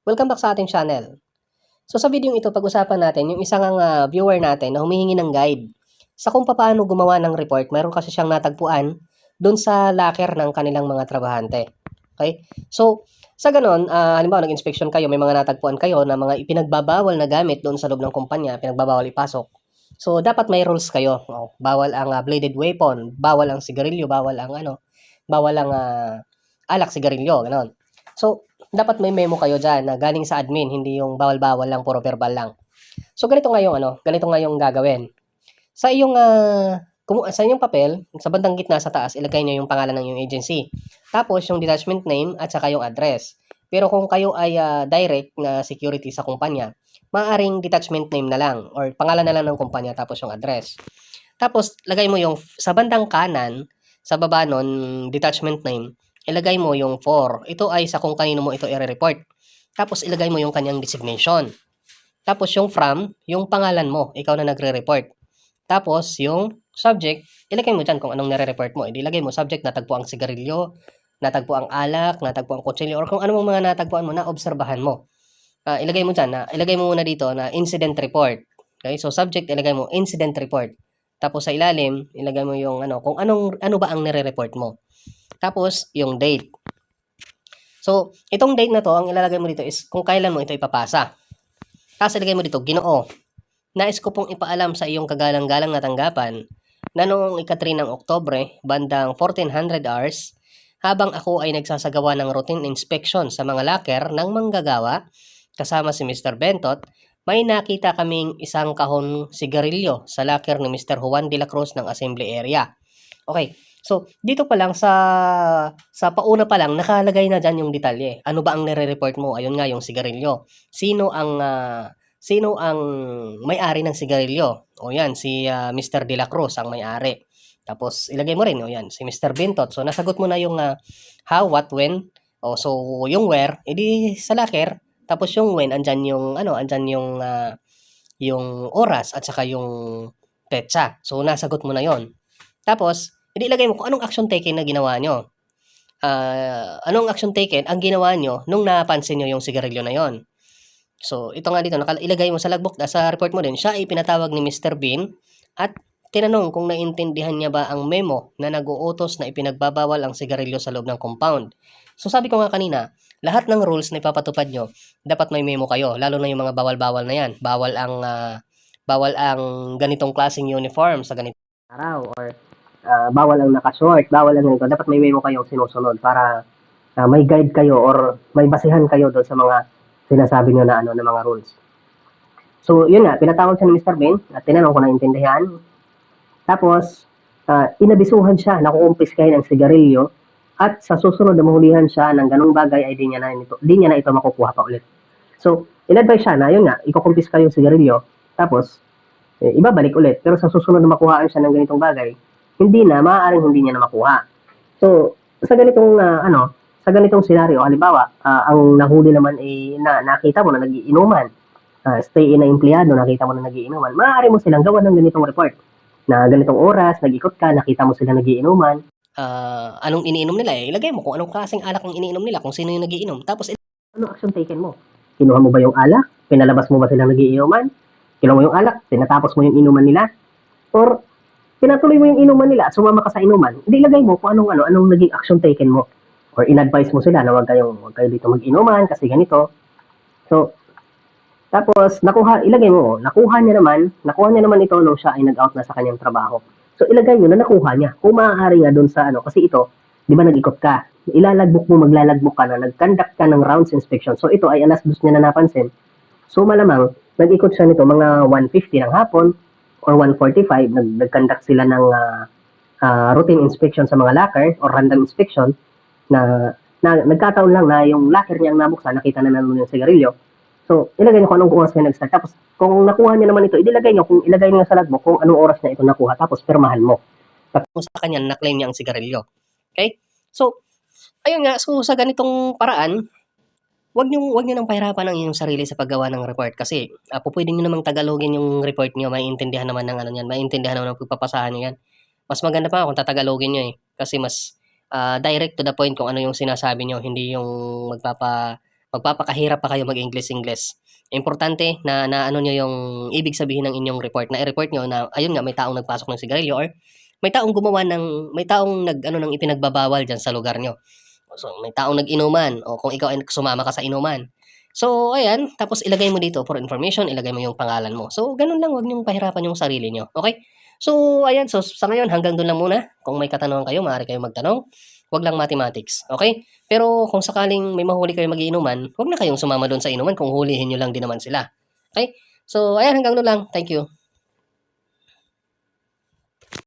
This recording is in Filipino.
Welcome back sa ating channel. So sa video ito, pag-usapan natin yung isang ah, viewer natin na humihingi ng guide sa kung paano gumawa ng report. Meron kasi siyang natagpuan doon sa locker ng kanilang mga trabahante. Okay? So, sa ganon, ah, halimbawa nag-inspection kayo, may mga natagpuan kayo na mga ipinagbabawal na gamit doon sa loob ng kumpanya, pinagbabawal ipasok. So, dapat may rules kayo. Oh, bawal ang ah, bladed weapon, bawal ang sigarilyo, bawal ang ano, bawal ang ah, alak, sigarilyo, ganon. So, dapat may memo kayo dyan na galing sa admin, hindi yung bawal-bawal lang, puro verbal lang. So, ganito nga yung ano, ganito nga yung gagawin. Sa iyong, ah, kumu- sa inyong papel, sa bandang gitna sa taas, ilagay nyo yung pangalan ng iyong agency. Tapos, yung detachment name at saka yung address. Pero kung kayo ay ah, direct na security sa kumpanya, maaaring detachment name na lang or pangalan na lang ng kumpanya tapos yung address. Tapos, lagay mo yung sa bandang kanan, sa baba nun, detachment name, ilagay mo yung for. Ito ay sa kung kanino mo ito i-report. Tapos, ilagay mo yung kanyang designation. Tapos, yung from, yung pangalan mo, ikaw na nagre-report. Tapos, yung subject, ilagay mo dyan kung anong nare-report mo. Ilagay mo subject, natagpo ang sigarilyo, natagpo ang alak, natagpo ang kutsilyo, or kung anong mga natagpuan mo na obserbahan mo. Ah, ilagay mo dyan, na, ilagay mo muna dito na incident report. Okay? So, subject, ilagay mo incident report. Tapos, sa ilalim, ilagay mo yung ano, kung anong, ano ba ang nire-report mo. Tapos, yung date. So, itong date na to, ang ilalagay mo dito is kung kailan mo ito ipapasa. Tapos, ilagay mo dito, ginoo. Nais ko pong ipaalam sa iyong kagalang-galang na tanggapan na noong ikatri ng Oktobre, bandang 1400 hours, habang ako ay nagsasagawa ng routine inspection sa mga locker ng manggagawa, kasama si Mr. Bentot, may nakita kaming isang kahon sigarilyo sa locker ni Mr. Juan de la Cruz ng assembly area. Okay, so dito pa lang sa sa pauna pa lang nakalagay na diyan yung detalye. Ano ba ang nire-report mo? Ayun nga yung sigarilyo. Sino ang ah, sino ang may-ari ng sigarilyo? O yan, si ah, Mr. De La Cruz ang may-ari. Tapos ilagay mo rin, o yan, si Mr. Bentot. So nasagot mo na yung ah, how, what, when. O so yung where, edi sa locker. Tapos yung when, andyan yung ano, andyan yung ah, yung oras at saka yung petsa. So nasagot mo na yon. Tapos, edi ilagay mo kung anong action taken na ginawa nyo. Ah, anong action taken ang ginawa nyo nung napansin nyo yung sigarilyo na yon. So, ito nga dito, ilagay mo sa logbook, sa report mo din, siya ay pinatawag ni Mr. Bean at tinanong kung naintindihan niya ba ang memo na nag-uutos na ipinagbabawal ang sigarilyo sa loob ng compound. So, sabi ko nga kanina, lahat ng rules na ipapatupad nyo, dapat may memo kayo, lalo na yung mga bawal-bawal na yan. Bawal ang, ah, bawal ang ganitong klaseng uniform sa ganitong araw or ah, bawal ang nakashort, bawal ang ganito. Dapat may memo kayong sinusunod para ah, may guide kayo or may basihan kayo doon sa mga sinasabi nyo na ano na mga rules. So, yun nga, pinatawag siya ni Mr. Ben at tinanong ko na intindihan. Tapos, ah, inabisuhan siya na kukumpiskay ng sigarilyo at sa susunod na mahulihan siya ng ganong bagay ay di niya na ito, di niya na ito makukuha pa ulit. So, in-advise siya na yun nga, ikukumpiska yung sigarilyo tapos eh, ibabalik ulit. Pero sa susunod na makuhaan siya ng ganitong bagay, hindi na, maaaring hindi niya na makuha. So, sa ganitong ah, ano, sa ganitong senaryo, halimbawa, ah, ang nahuli naman ay na, nakita mo na nagiinuman, ah, stay in na empleyado, nakita mo na nagiinuman, maaari mo silang gawa ng ganitong report na ganitong oras, nag-ikot ka, nakita mo sila nagiinuman. Ah, anong iniinom nila eh? Ilagay mo kung anong klaseng alak ang iniinom nila, kung sino yung nagiinom. Tapos, ano action taken mo? Kinuha mo ba yung alak? Pinalabas mo ba silang nagiinuman? Kinuha mo yung alak? Tinatapos mo yung inuman nila? Or pinatuloy mo yung inuman nila at sumama ka sa inuman? Hindi ilagay mo kung anong ano, anong naging action taken mo. Or in-advise mo sila na huwag kayong, huwag kayo dito mag-inuman kasi ganito. So, tapos, nakuha, ilagay mo, nakuha niya naman, nakuha niya naman ito nung siya ay nag-out na sa kanyang trabaho. So, ilagay mo na nakuha niya. Kung maaari nga doon sa ano, kasi ito, di ba nag-ikot ka? Ilalagbok mo, maglalagbok ka na, nag-conduct ka ng rounds inspection. So, ito ay alas dos niya na napansin. So, malamang, nag-ikot siya nito mga 1.50 ng hapon or 1.45, nag- nag-conduct sila ng ah, ah, routine inspection sa mga locker or random inspection na, na nagkataon lang na yung locker niya ang nabuksan, nakita na naman yung sigarilyo. So, ilagay niyo kung anong oras niya nag-start. Tapos, kung nakuha niya naman ito, ilagay niyo, kung ilagay niyo sa logbook kung anong oras niya ito nakuha. Tapos, permahan mo. Tapos, sa kanya, na-claim niya ang sigarilyo. Okay? So, ayun nga, so sa ganitong paraan, wag niyo wag niyo nang pahirapan ang inyong sarili sa paggawa ng report kasi uh, pwede niyo namang tagalogin yung report niyo, maiintindihan naman ng ano niyan, maiintindihan naman ng pagpapasahan niyo yan. Mas maganda pa kung tatagalogin niyo eh kasi mas ah, direct to the point kung ano yung sinasabi niyo, hindi yung magpapa magpapakahirap pa kayo mag-English-English. Importante na, na ano nyo yung ibig sabihin ng inyong report, na i-report nyo na, ayun nga, may taong nagpasok ng sigarilyo or may taong gumawa ng, may taong nag, ano, ng ipinagbabawal dyan sa lugar nyo. So, may taong nag-inuman o kung ikaw ay sumama ka sa inuman. So, ayan, tapos ilagay mo dito for information, ilagay mo yung pangalan mo. So, ganun lang, wag niyong pahirapan yung sarili nyo. Okay? So, ayan, so sa ngayon, hanggang doon lang muna. Kung may katanungan kayo, maaari kayo magtanong. Wag lang mathematics. Okay? Pero kung sakaling may mahuli kayo magiinuman, wag na kayong sumama doon sa inuman kung hulihin nyo lang din naman sila. Okay? So, ayan, hanggang doon lang. Thank you.